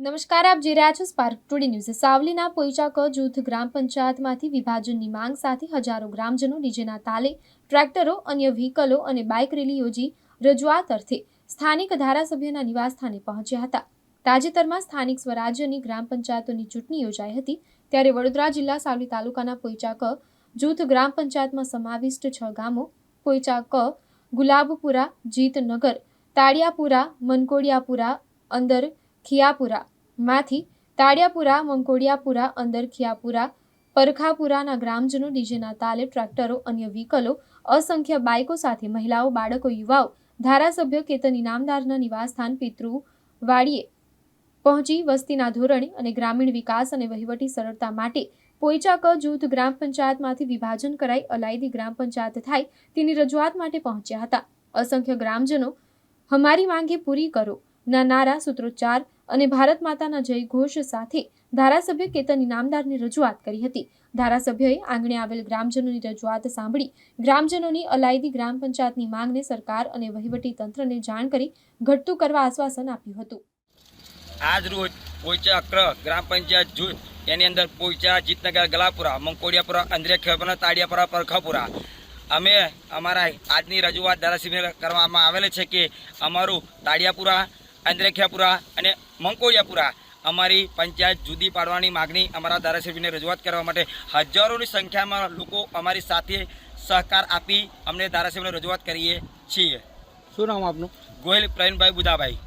નમસ્કાર, આપ જોઈ રહ્યા છો સ્પાર્ક ટુડે ન્યૂઝ સાવલીના પોઈચાક જૂથ ગ્રામ પંચાયતમાંથી વિભાજનની માંગ સાથે હજારો ગ્રામજનો ડીજેના તાલે ટ્રેક્ટરો, અન્ય વ્હીકલો અને બાઇક રેલી યોજી રજૂઆત અર્થે સ્થાનિક ધારાસભ્યના નિવાસસ્થાને પહોંચ્યા હતા. તાજેતરમાં સ્થાનિક સ્વરાજ્યની ગ્રામ પંચાયતોની ચૂંટણી યોજાઈ હતી. ત્યારે વડોદરા જિલ્લા સાવલી તાલુકાના પોઈચા ક જૂથ ગ્રામ પંચાયતમાં સમાવિષ્ટ છ ગામો, પોઈચાક ગુલાબપુરા, જીતનગર તાળિયાપુરા મનકોડિયાપુરા, અંદર ખિયાપુરા. માંથી તાળિયાપુરા મંકોડિયાપુરા, અંદર ખિયાપુરા, પરખાપુરાના ગ્રામજનો, ડીજેના તાલે, ટ્રેક્ટરો, અન્ય વ્હીકલો, અસંખ્ય બાઇકો સાથે મહિલાઓ, બાળકો, યુવાઓ, ધારાસભ્ય, કેતન ઇનામદારના નિવાસસ્થાન, પિતૃ વાડીએ પહોંચી વસ્તીના ધોરણે અને ગ્રામીણ વિકાસ અને વહીવટી સરળતા માટે પોઈચાક જૂથ ગ્રામ પંચાયતમાંથી વિભાજન કરાઈ અલાયદી ગ્રામ પંચાયત થાય તેની રજૂઆત માટે પહોંચ્યા હતા. અસંખ્ય ગ્રામજનો, હમારી માંગે પૂરી કરો. ના નારા, સૂત્રોચ્ચાર અને ભારત માતાના જય ઘોષ સાથે ધારાસભ્ય કેતન ઇનામદારની રજૂઆત કરી હતી. ધારાસભ્યએ આંગણે આવેલ ગ્રામજનોની રજૂઆત સાંભળી ગ્રામજનોની અલાયદી ગ્રામ પંચાયતની માંગને સરકાર અને વહીવટી તંત્રને જાણ કરી ઘટતું કરવા આશ્વાસન આપ્યું હતું. આજ રોજ પોઈચા અક્ર ગ્રામ પંચાયત જૂથ એની અંદર પોઈચા, જીતનગર, ગલાપુરા, મંકોડિયાપુરા અંદ્રેખેપુરા તાડિયાપુરા, પરખાપુરા. અમે અમારા આજની રજૂઆત ધારાસભ્ય કરવામાં આવેલ છે કે અમારું તાડિયાપુરા અંદ્રેખ્યાપુરા અને મંકોડિયાપુરા. અમારી પંચાયત જુદી પાડવાની માગણી અમારા ધારાસભ્યને રજૂઆત કરવા માટે હજારોની સંખ્યામાં લોકો અમારી સાથે સહકાર આપી અમને ધારાસભ્યને રજૂઆત કરીએ છીએ. શું નામ આપનું? ગોહિલ પ્રવીણભાઈ બુધાભાઈ.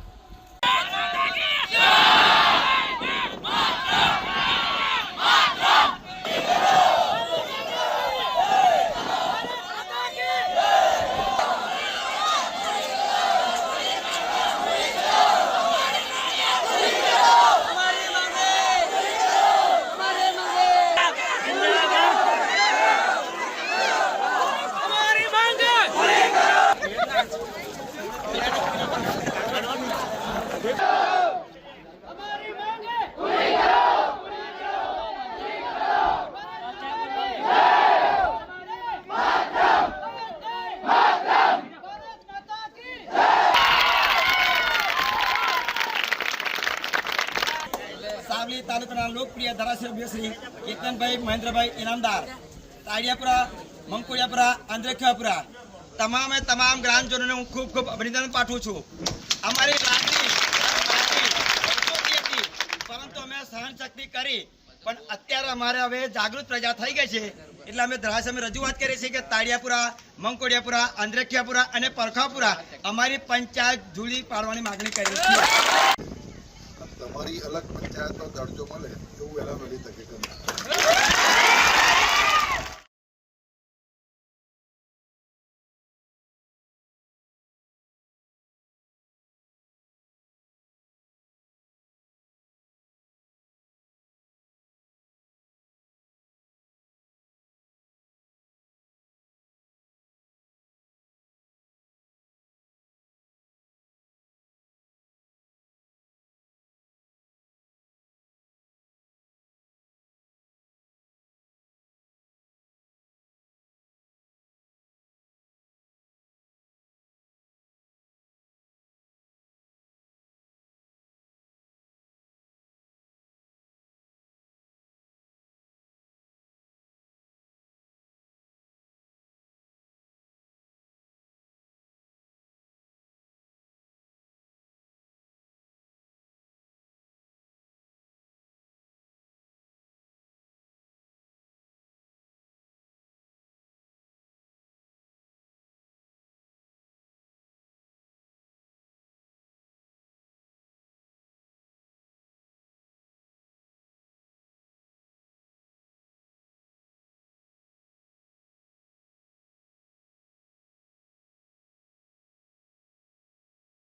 સાવલી તાલુકાના લોકપ્રિય ધારાસભ્ય શ્રી કેતનભાઈ મહેન્દ્રભાઈ ઇનામદાર, તાડિયાપુરા, મંકોડિયાપુરા આંદ્રેખિયાપુરા તમામે તમામ ગ્રામજનોને હું ખૂબ ખૂબ અભિનંદન પાઠવું છું. અમારી પરંતુ અમે સહન શક્તિ કરી, પણ અત્યારે અમારે હવે જાગૃત પ્રજા થઈ ગઈ છે. એટલે અમે ધારાસભ્ય રજૂઆત કરીએ છીએ કે તાળિયાપુરા મંકોડિયાપુરા આંદ્રેખિયાપુરા અને પરખાપુરા અમારી પંચાયત જુદી પાડવાની માગણી કરી છે. તમારી અલગ પંચાયતનો દરજ્જો મળે એવું વહેલા વહેલી તકે કરવું